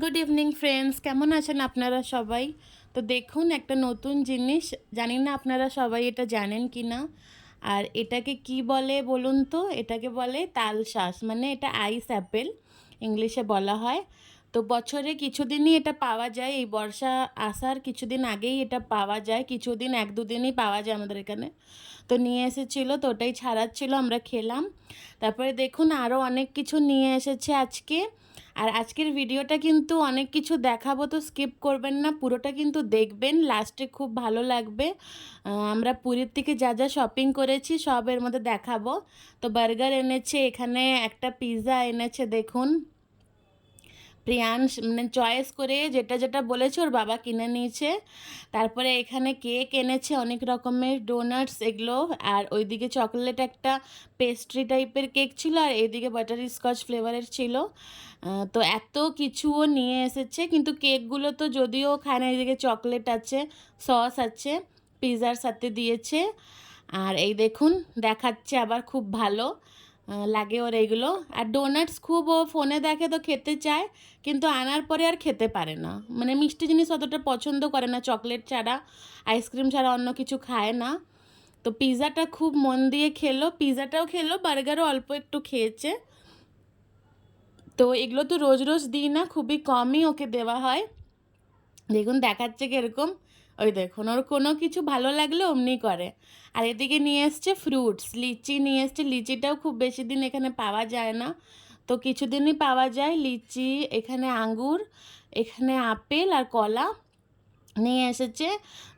Good evening friends কেমন আছেন আপনারা সবাই? তো দেখুন, একটা নতুন জিনিস। জানি না আপনারা সবাই এটা জানেন কি না। আর এটাকে কি বলে বলুন তো? এটাকে বলে তালশাঁস মানে এটা আইস অ্যাপেল ইংলিশে বলা হয়। তো বছরে কিছুদিনই এটা পাওয়া যায়। এই বর্ষা আসার কিছুদিন আগেই এটা পাওয়া যায়। কিছুদিন, এক দুদিনই পাওয়া যায় আমাদের এখানে। তো নিয়ে এসেছিল, তো ওটাই ছাড়াচ্ছিল, আমরা খেলাম। তারপরে দেখুন আরও অনেক কিছু নিয়ে এসেছে আজকে। আর আজকের ভিডিওটা কিন্তু অনেক কিছু দেখাবো, তো স্কিপ করবেন না, পুরোটা কিন্তু দেখবেন লাস্টে খুব ভালো লাগবে। আমরা পুরীর থেকে যা যা শপিং করেছি, সব এর মধ্যে দেখাবো। তো বার্গার এনেছে, এখানে একটা পিৎজা এনেছে, দেখুন। প্রিয়াংশ মানে চয়েস করে যেটা যেটা বলেছে ওর বাবা কিনে নিয়েছে। তারপরে এখানে কেক এনেছে অনেক রকমের ডোনাটস এগুলো। আর ওইদিকে চকলেট একটা পেস্ট্রি টাইপের কেক ছিল আর এইদিকে বাটার স্কচ ফ্লেভারের ছিল। তো এত কিছুও নিয়ে এসেছে। কিন্তু কেকগুলো তো যদিও খায় না এইদিকে চকলেট আছে সস আছে পিৎজার সাথে দিয়েছে। আর এই দেখুন, দেখাচ্ছে আবার খুব ভালো। লাগে ওর এইগুলো। আর ডোনাটস খুব ও ফোনে দেখে তো খেতে চায়, কিন্তু আনার পরে আর খেতে পারে না। মানে মিষ্টি জিনিস অতটা পছন্দ করে না চকলেট ছাড়া আইসক্রিম ছাড়া অন্য কিছু খায় না। তো পিৎজাটা খুব মন দিয়ে খেলো পিৎজাটাও খেলো, বার্গারও অল্প একটু খেয়েছে। তো এগুলো তো রোজ রোজ দিই না, খুবই কমই ওকে দেওয়া হয়। দেখুন দেখাচ্ছে কীরকম। ওই দেখুন, ওর কোনো কিছু ভালো লাগলে অমনি করে। আর এদিকে নিয়ে এসছে ফ্রুটস লিচি নিয়ে এসছে। লিচিটাও খুব বেশি দিন এখানে পাওয়া যায় না। তো কিছুদিনই পাওয়া যায়। লিচি, এখানে আঙ্গুর, এখানে আপেল আর কলা। নিয়ে এসেছে।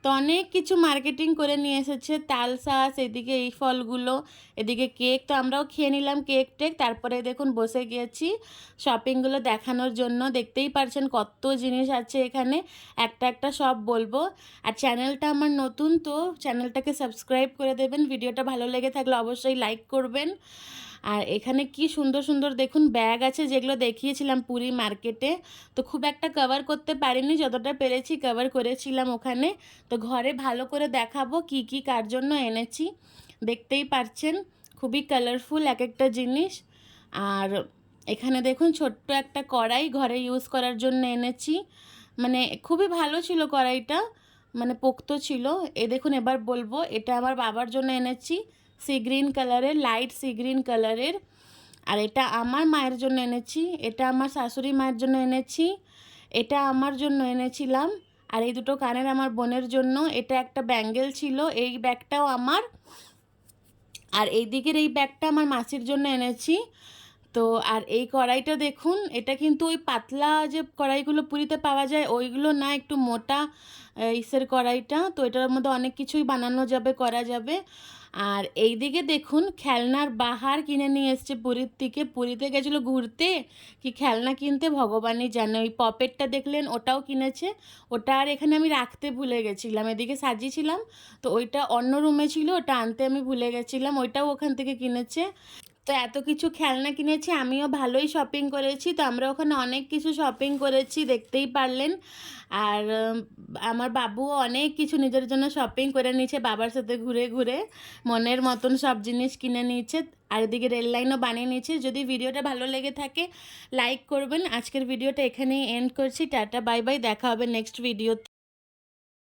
তো অনেক কিছু মার্কেটিং করে নিয়ে এসেছে। তালশাঁস এদিকে এই ফলগুলো, এদিকে কেক তো আমরাও খেয়ে নিলাম কেক টেক। তারপরে দেখুন বসে গিয়েছি শপিংগুলো দেখানোর জন্য। দেখতেই পারছেন কত জিনিস আছে এখানে। একটা একটা সব বলব। আর চ্যানেলটা আমার নতুন, তো চ্যানেলটাকে সাবস্ক্রাইব করে দেবেন। ভিডিওটা ভালো লেগে থাকলে অবশ্যই লাইক করবেন। আর এখানে কি সুন্দর সুন্দর দেখুন ব্যাগ আছে যেগুলো দেখিয়েছিলাম পুরী মার্কেটে। তো খুব একটা কভার করতে পারিনি, যতটা পেরেছি কভার করেছিলাম ওখানে। তো ঘরে ভালো করে দেখাবো কি কি কার জন্য এনেছি। দেখতেই পারছেন, খুবই কালারফুল এক একটা জিনিস। আর এখানে দেখুন ছোট্ট একটা কড়াই ঘরে ইউজ করার জন্য এনেছি। মানে খুবই ভালো ছিল কড়াইটা মানে পোক্ত ছিল। এ দেখুন এবার বলব, এটা আমার বাবার জন্য এনেছি। সি গ্রিন কালারের, লাইট সি গ্রিন কালারের। আর এটা আমার মায়ের জন্য এনেছি, এটা আমার শাশুড়ি মায়ের জন্য এনেছি, এটা আমার জন্য এনেছিলাম। আর এই দুটো কানের আমার বোনের জন্য, এটা একটা ব্যাঙ্গেল ছিল, এই ব্যাগটাও আমার। আর এই দিকের এই ব্যাগটা আমার মাসির জন্য এনেছি। তো আর এই কড়াইটা দেখুন, এটা কিন্তু ওই পাতলা যে কড়াইগুলো পুরীতে পাওয়া যায়, ওইগুলো না একটু মোটা ইসের কড়াইটা। তো এটার মধ্যে অনেক কিছুই বানানো যাবে, করা যাবে। আর এই দিকে দেখুন, খেলনার বাহার কিনে নিয়ে এসছে পুরীর থেকে। পুরীতে গেছিল ঘুরতে, কি খেলনা কিনতে, ভগবানই জানে। ওই পপেটটা দেখলেন, ওটাও কিনেছে। ওটা আর এখানে আমি রাখতে ভুলে গেছিলাম, এদিকে সাজিয়েছিলাম। তো ওইটা অন্য রুমে ছিল, ওটা আনতে আমি ভুলে গেছিলাম, ওইটাও ওখান থেকে কিনেছে। তো এত কিছু খেলনা কিনেছি, আমিও ভালোই শপিং করেছি। তো আমরা ওখানে অনেক কিছু শপিং করেছি, দেখতেই পারলেন। আর আমার বাবুও অনেক কিছু নিজের জন্য শপিং করে নিয়েছে, বাবার সাথে ঘুরে ঘুরে মনের মতন সব জিনিস কিনে নিয়েছে। আর এদিকে রেল লাইনও বানিয়ে নিয়েছে। যদি ভিডিওটা ভালো লেগে থাকে লাইক করবেন। আজকের ভিডিওটা এখানেই এন্ড করছি। টাটা বাই বাই দেখা হবে নেক্সট ভিডিও